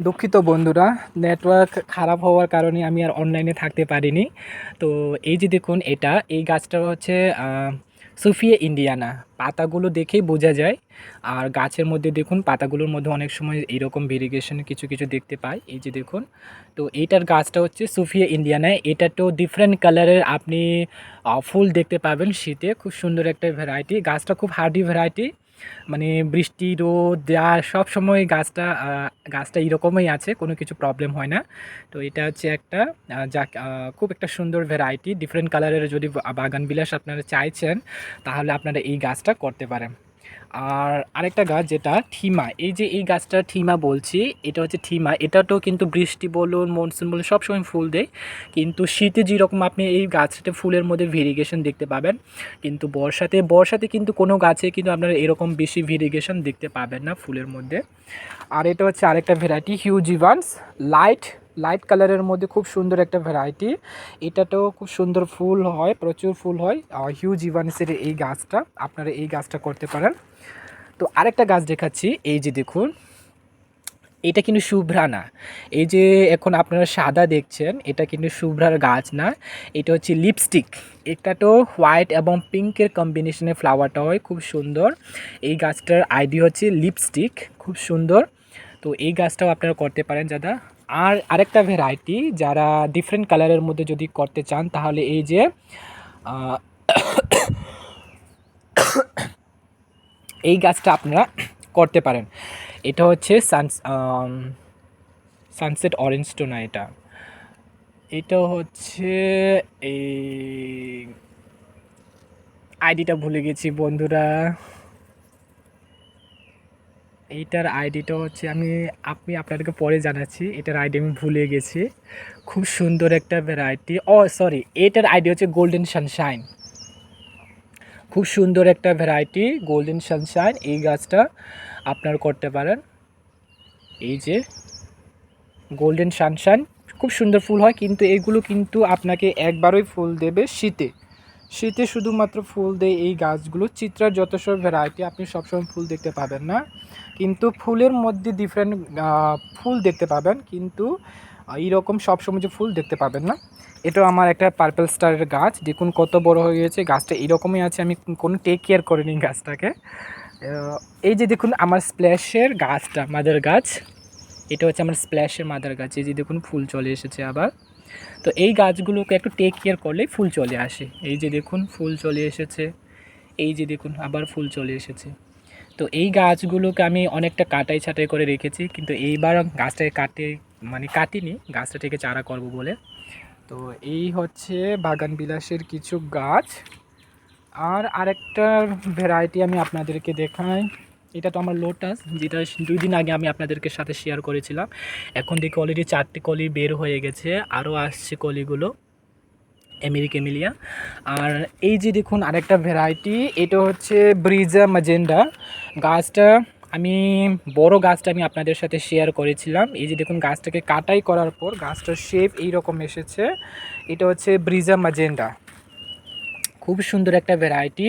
দুঃখিত বন্ধুরা নেটওয়ার্ক খারাপ হওয়ার কারণে আমি আর অনলাইনে থাকতে পারিনি। তো এই যে দেখুন, এটা, এই গাছটা হচ্ছে সুফিয়া ইন্ডিয়ানা। পাতাগুলো দেখেই বোঝা যায়। আর গাছের মধ্যে দেখুন, পাতাগুলোর মধ্যে অনেক সময় এইরকম ভেরিগেশন কিছু কিছু দেখতে পাই। এই যে দেখুন, তো এইটার গাছটা হচ্ছে সুফিয়া ইন্ডিয়ানা। এটা তো ডিফারেন্ট কালারের আপনি ফুল দেখতে পাবেন শীতে। খুব সুন্দর একটা ভ্যারাইটি গাছটা খুব হার্ডি ভ্যারাইটি মানে বৃষ্টি, রোদ, যা সব সময় গাছটা গাছটা এরকমই আছে, কোনো কিছু প্রবলেম হয় না। তো এটা হচ্ছে একটা যা খুব একটা সুন্দর ভ্যারাইটি ডিফারেন্ট কালারের যদি বাগান বিলাস আপনারা চাইছেন, তাহলে আপনারা এই গাছটা করতে পারেন। আর আরেকটা গাছ যেটা থিমা এই যে এই গাছটা থিমা বলছি, এটা হচ্ছে থিমা এটাতেও কিন্তু বৃষ্টি বলুন, মনসুন বলুন, সবসময় ফুল দেয়। কিন্তু শীতে যেরকম আপনি এই গাছটাতে ফুলের মধ্যে ভেরিগেশন দেখতে পাবেন, কিন্তু বর্ষাতে বর্ষাতে কিন্তু কোনো গাছে কিন্তু আপনারা এরকম বেশি ভেরিগেশন দেখতে পাবেন না ফুলের মধ্যে। আর এটা হচ্ছে আরেকটা ভ্যারাইটি হিউজিভান্স লাইট লাইট কালারের মধ্যে খুব সুন্দর একটা ভ্যারাইটি এটাতেও খুব সুন্দর ফুল হয়, প্রচুর ফুল হয়। হিউজ ইভান্সের এই গাছটা, আপনারা এই গাছটা করতে পারেন। তো আরেকটা গাছ দেখাচ্ছি, এই যে দেখুন। এটা কিন্তু শুভ্রা না এই যে এখন আপনারা সাদা দেখছেন, এটা কিন্তু শুভ্রার গাছ না, এটা হচ্ছে লিপস্টিক এটা তো হোয়াইট এবং পিঙ্কের কম্বিনেশনে ফ্লাওয়ারটা হয়, খুব সুন্দর। এই গাছটার আইডি হচ্ছে লিপস্টিক খুব সুন্দর। তো এই গাছটাও আপনারা করতে পারেন, দাদা। আর আরেকটা ভ্যারাইটি যারা ডিফারেন্ট কালারের মধ্যে যদি করতে চান, তাহলে এই যে এই গাছটা আপনারা করতে পারেন। এটা হচ্ছে সানস সানসেট অরেঞ্জ তো না এটা। এটা হচ্ছে এই, আইডিটা ভুলে গেছি বন্ধুরা। এইটার আইডিটা হচ্ছে আমি আপনি আপনাদেরকে পরে জানাচ্ছি, এটার আইডি আমি ভুলে গেছি। খুব সুন্দর একটা ভ্যারাইটি ও সরি এটার আইডি হচ্ছে গোল্ডেন সানশাইন খুব সুন্দর একটা ভ্যারাইটি গোল্ডেন সানশাইন এই গাছটা আপনার করতে পারেন। এই যে গোল্ডেন সানশাইন খুব সুন্দর ফুল হয়, কিন্তু এগুলো কিন্তু আপনাকে একবারই ফুল দেবে শীতে। শীতে শুধুমাত্র ফুল দেয় এই গাছগুলো। চিত্রার সব ভ্যারাইটি আপনি সবসময় ফুল দেখতে পাবেন না। কিন্তু ফুলের মধ্যে ডিফারেন্ট ফুল দেখতে পাবেন। কিন্তু এইরকম সবসময় যে ফুল দেখতে পাবেন না। এটা আমার একটা পার্পল স্টারের গাছ। দেখুন কত বড় হয়ে গেছে গাছটা এরকমই আছে। আমি কোনো টেক কেয়ার করিনি গাছটাকে। এই যে দেখুন আমার স্প্ল্যাশের গাছটা মাদার গাছ। এটা হচ্ছে আমার স্প্ল্যাশের মাদার গাছ। এই যে দেখুন ফুল চলে এসেছে আবার। তো এই গাছগুলোকে একটু টেক কেয়ার করলেই ফুল চলে আসে। এই যে দেখুন, ফুল চলে এসেছে। এই যে দেখুন, আবার ফুল চলে এসেছে। তো এই গাছগুলোকে আমি অনেকটা কাটাই ছাটাই করে রেখেছি, কিন্তু এইবার গাছটাকে কাটে মানে কাটিনি গাছটা থেকে চারা করব বলে। তো এই হচ্ছে বাগান বিলাসের কিছু গাছ। আর আরেকটা ভ্যারাইটি আমি আপনাদেরকে দেখাই। এটা তো আমার লোটাস যেটা দুই দিন আগে আমি আপনাদেরকে সাথে শেয়ার করেছিলাম। এখন দেখি অলরেডি চারটে কলি বের হয়ে গেছে, আরও আসছে কলিগুলো। আমেরিকা এমিলিয়া আর এই যে দেখুন আরেকটা ভ্যারাইটি এটা হচ্ছে ব্রিজা ম্যাজেন্ডা গাছটা আমি, বড় গাছটা আমি আপনাদের সাথে শেয়ার করেছিলাম। এই যে দেখুন গাছটাকে কাটাই করার পর গাছটার শেপ এইরকম এসেছে। এটা হচ্ছে ব্রিজা ম্যাজেন্ডা খুব সুন্দর একটা ভ্যারাইটি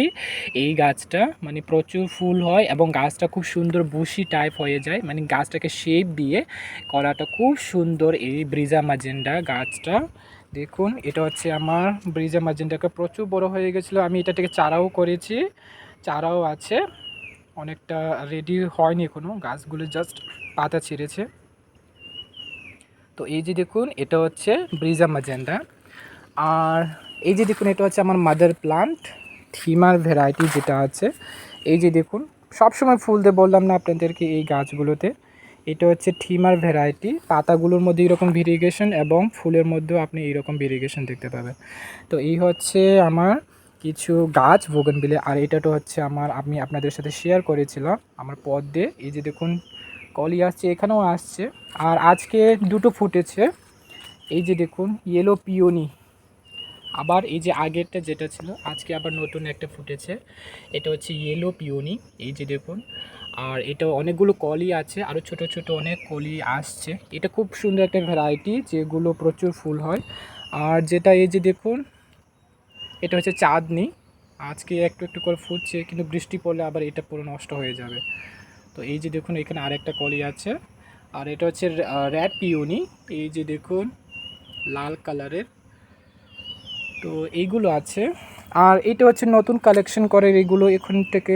এই গাছটা মানে প্রচুর ফুল হয় এবং গাছটা খুব সুন্দর বুশি টাইপ হয়ে যায়। মানে গাছটাকে শেপ দিয়ে করাটা খুব সুন্দর এই ব্রিজা ম্যাজেন্ডা গাছটা। দেখুন, এটা হচ্ছে আমার ব্রিজা ম্যাজেন্ডাকে প্রচুর বড় হয়ে গেছিল। আমি এটা থেকে চারাও করেছি, চারাও আছে। অনেকটা রেডি হয়নি এখনও। গাছগুলো জাস্ট পাতা ছিঁড়েছে। তো এই যে দেখুন, এটা হচ্ছে ব্রিজা ম্যাজেন্ডা আর এই যে দেখুন, এটা হচ্ছে আমার মাদার প্লান্ট থিমার ভ্যারাইটি যেটা আছে। এই যে দেখুন, সবসময় ফুল দিয়ে বললাম না আপনাদেরকে এই গাছগুলোতে। এটা হচ্ছে থিমার ভ্যারাইটি পাতাগুলোর মধ্যে এরকম ভেরিগেশন এবং ফুলের মধ্যেও আপনি এইরকম ভেরিগেশন দেখতে পাবেন। তো এই হচ্ছে আমার কিছু গাছ বিলে আর এটা তো হচ্ছে আমার, আমি আপনাদের সাথে শেয়ার করেছিলাম আমার পথ দিয়ে এই যে দেখুন, কলি আসছে, এখানেও আসছে। আর আজকে দুটো ফুটেছে। এই যে দেখুন ইয়েলো পিওনি আবার এই যে আগেরটা যেটা ছিল, আজকে আবার নতুন একটা ফুটেছে। এটা হচ্ছে ইয়েলো পিওনি এই যে দেখুন। আর এটা অনেকগুলো কলি আছে আরও ছোট ছোট অনেক কলি আসছে। এটা খুব সুন্দর একটা ভ্যারাইটি যেগুলো প্রচুর ফুল হয়। আর যেটা এই যে দেখুন, এটা হচ্ছে চাঁদনি। আজকে একটু একটু করে ফুটছে, কিন্তু বৃষ্টি পড়লে আবার এটা পুরো নষ্ট হয়ে যাবে। তো এই যে দেখুন, এখানে আরেকটা কলি আছে। আর এটা হচ্ছে র্যাড পিওনি এই যে দেখুন, লাল কালারের তো এইগুলো আছে। আর এটা হচ্ছে নতুন কালেকশন করে এগুলো এখান থেকে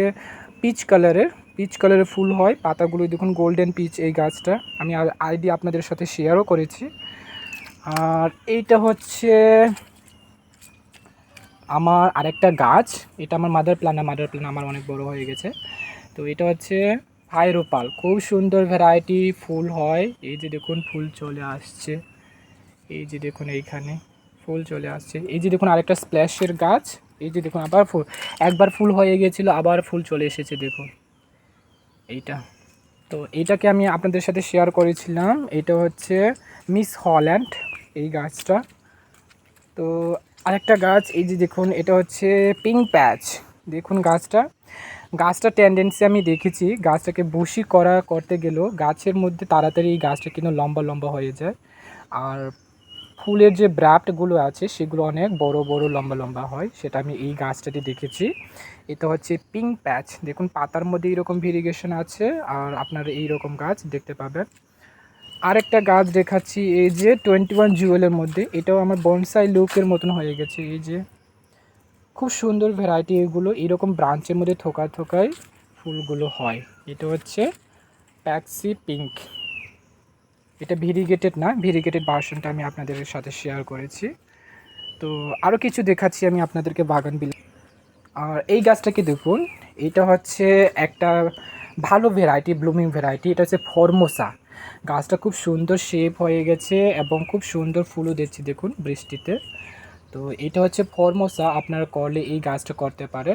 পিচ কালারের পিচ কালারের ফুল হয়, পাতাগুলো দেখুন গোল্ডেন পিচ এই গাছটা। আমি আইডি আপনাদের সাথে শেয়ারও করেছি। আর এইটা হচ্ছে আমার আরেকটা গাছ। এটা আমার মাদার প্ল্যান মাদার প্ল্যান আমার অনেক বড় হয়ে গেছে। তো এটা হচ্ছে ফাইরোপাল খুব সুন্দর ভ্যারাইটি ফুল হয়। এই যে দেখুন ফুল চলে আসছে। এই যে দেখুন এইখানে। ফুল চলে আসছে। এই যে দেখুন আরেকটা স্প্ল্যাশের গাছ, এই যে দেখুন আবার ফুল, একবার ফুল হয়ে গিয়েছিল, আবার ফুল চলে এসেছে, দেখুন। এইটা। তো এইটাকে আমি আপনাদের সাথে শেয়ার করেছিলাম, এটা হচ্ছে মিস হল্যান্ড, এই গাছটা। তো আরেকটা গাছ, এই যে দেখুন, এটা হচ্ছে পিঙ্ক প্যাচ। দেখুন গাছটা। গাছটা টেন্ডেন্সি আমি দেখেছি, গাছটাকে বসি করা করতে গেলেও গাছের মধ্যে তাড়াতাড়ি এই গাছটা কিন্তু লম্বা লম্বা হয়ে যায়। আর ফুলের যে ব্রাফটগুলো আছে, সেগুলো অনেক বড় বড়, লম্বা লম্বা হয়। সেটা আমি এই গাছটাতে দেখেছি। এটা হচ্ছে পিঙ্ক প্যাচ দেখুন, পাতার মধ্যে এইরকম ভেরিগেশন আছে আর আপনার এই রকম গাছ দেখতে পাবেন। আরেকটা গাছ দেখাচ্ছি, এই যে টোয়েন্টি ওয়ান জুয়েলের মধ্যে। এটাও আমার বনসাই লুকের মতন হয়ে গেছে, এই যে। খুব সুন্দর ভ্যারাইটি এগুলো। এরকম ব্রাঞ্চের মধ্যে থোকা থোকায় ফুলগুলো হয়। এটা হচ্ছে প্যাক্সি পিঙ্ক এটা ভেরিগেটেড না ভেরিগেটেড ভার্সনটা আমি আপনাদের সাথে শেয়ার করেছি। তো আরও কিছু দেখাচ্ছি আমি আপনাদেরকে বাগান বিল আর এই গাছটাকে দেখুন, এটা হচ্ছে একটা ভালো ভ্যারাইটি ব্লুমিং ভ্যারাইটি এটা হচ্ছে ফরমোসা গাছটা খুব সুন্দর শেপ হয়ে গেছে এবং খুব সুন্দর ফুলও দিচ্ছে, দেখুন বৃষ্টিতে। তো এটা হচ্ছে ফরমোসা আপনারা করলে এই গাছটা করতে পারে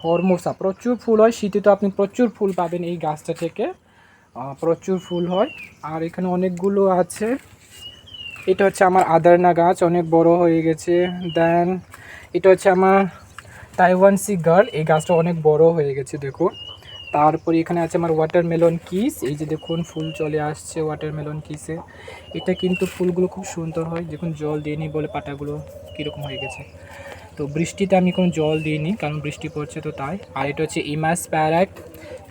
ফরমোসা প্রচুর ফুল হয়, শীতে তো আপনি প্রচুর ফুল পাবেন এই গাছটা থেকে। প্রচুর ফুল হয়। আর এখানে অনেকগুলো আছে। এটা হচ্ছে আমার আদারনা গাছ, অনেক বড় হয়ে গেছে। দেন এটা হচ্ছে আমার তাইওয়ানসি গার্ল এই গাছটা অনেক বড় হয়ে গেছে, দেখুন। তারপরে এখানে আছে আমার ওয়াটারমেলন কিস এই যে দেখুন, ফুল চলে আসছে ওয়াটারমেলন কিসে এটা কিন্তু ফুলগুলো খুব সুন্দর হয়, দেখুন, জল দিইনি বলে পাতাগুলো কীরকম হয়ে গেছে। তো বৃষ্টিতে আমি কোনো জল দিইনি, কারণ বৃষ্টি পড়ছে তো তাই। আর এটা হচ্ছে ইমাস প্যারাক,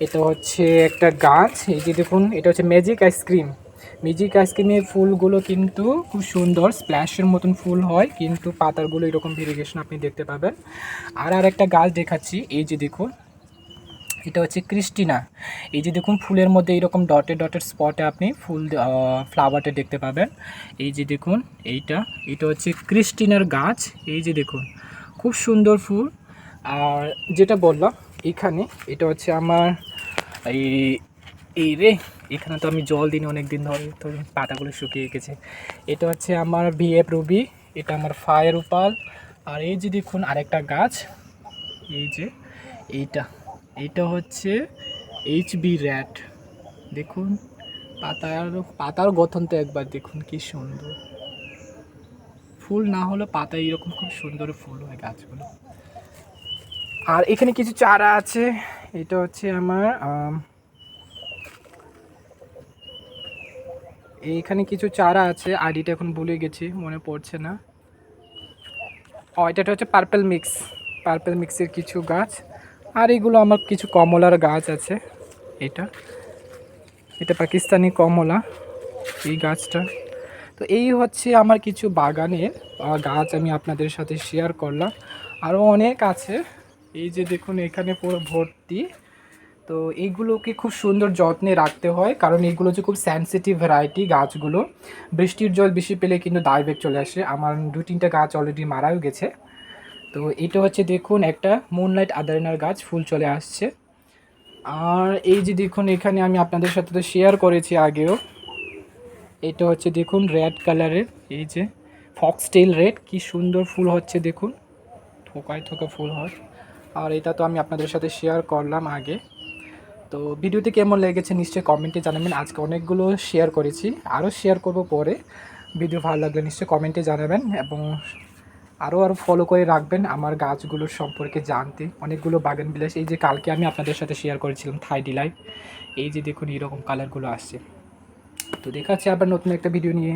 এটা হচ্ছে একটা গাছ। এই যে দেখুন, এটা হচ্ছে ম্যাজিক আইসক্রিম। ম্যাজিক আইসক্রিমের ফুলগুলো কিন্তু খুব সুন্দর, স্প্ল্যাশের মতন ফুল হয়, কিন্তু পাতাগুলো এরকম ভেরিগেশন আপনি দেখতে পাবেন। আর আর একটা গাছ দেখাচ্ছি, এই যে দেখুন, এটা হচ্ছে ক্রিস্টিনা। এই যে দেখুন, ফুলের মধ্যে এরকম ডটের ডটের স্পটে আপনি ফুল ফ্লাওয়ারটা দেখতে পাবেন। এই যে দেখুন, এইটা, এটা হচ্ছে ক্রিস্টিনার গাছ। এই যে দেখুন খুব সুন্দর ফুল। আর যেটা বললাম, এখানে এটা হচ্ছে আমার এই এই রে, এখানে তো আমি জল দিই অনেক দিন ধরে, তো পাতাগুলো শুকিয়ে গেছে। এটা হচ্ছে আমার বিএফ রুবি, এটা আমার ফায়ার উপাল। আর এই যে দেখুন, আরেকটা গাছ, এই যে এইটা এটা হচ্ছে এইচ বি র্যাট। দেখুন, পাতার পাতার গঠন তো একবার দেখুন, কি সুন্দর। ফুল না হলে পাতা এরকম খুব সুন্দর ফুল হয় গাছগুলো। আর এখানে কিছু চারা আছে। এটা হচ্ছে আমার আম, এইখানে কিছু চারা আছে। আইডিটা এখন ভুলে গেছি মনে পড়ছে না। ও এটা হচ্ছে পার্পেল মিক্স পার্পেল মিক্সের কিছু গাছ। আর এগুলো আমার কিছু কমলার গাছ আছে এটা। এটা পাকিস্তানি কমলা এই গাছটা। তো এই হচ্ছে আমার কিছু বাগানের গাছ আমি আপনাদের সাথে শেয়ার করলাম। আরও অনেক আছে। এই যে দেখুন, এখানে পুরো ভর্তি। তো এইগুলোকে খুব সুন্দর যত্নে রাখতে হয়, কারণ এইগুলো হচ্ছে খুব সেন্সিটিভ ভ্যারাইটি গাছগুলো। বৃষ্টির জল বেশি পেলে কিন্তু ডাইবেক চলে আসে। আমার দু তিনটা গাছ অলরেডি মারাও গেছে। তো এটা হচ্ছে দেখুন, একটা মুনলাইট আদারিনার গাছ, ফুল চলে আসছে। আর এই যে দেখুন, এখানে আমি আপনাদের সাথে তো শেয়ার করেছি আগেও। এটা হচ্ছে দেখুন রেড কালারের এই যে ফক্সটেল রেড কি সুন্দর ফুল হচ্ছে দেখুন, থোকায় থোকা ফুল হয়। আর এটা তো আমি আপনাদের সাথে শেয়ার করলাম আগে। তো ভিডিওটি কেমন লেগেছে নিশ্চয়ই কমেন্টে জানাবেন। আজকে অনেকগুলো শেয়ার করেছি আরও শেয়ার করব পরে। ভিডিও ভালো লাগলে নিশ্চয়ই কমেন্টে জানাবেন এবং আরও আরও ফলো করে রাখবেন আমার গাছগুলোর সম্পর্কে জানতে। অনেকগুলো বাগান বিলাস, এই যে কালকে আমি আপনাদের সাথে শেয়ার করেছিলাম থাই ডিলাইট এই যে দেখুন এরকম কালারগুলো আসছে। তো দেখাচ্ছি আবার নতুন একটা ভিডিও নিয়ে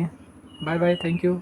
বাই বাই থ্যাংক ইউ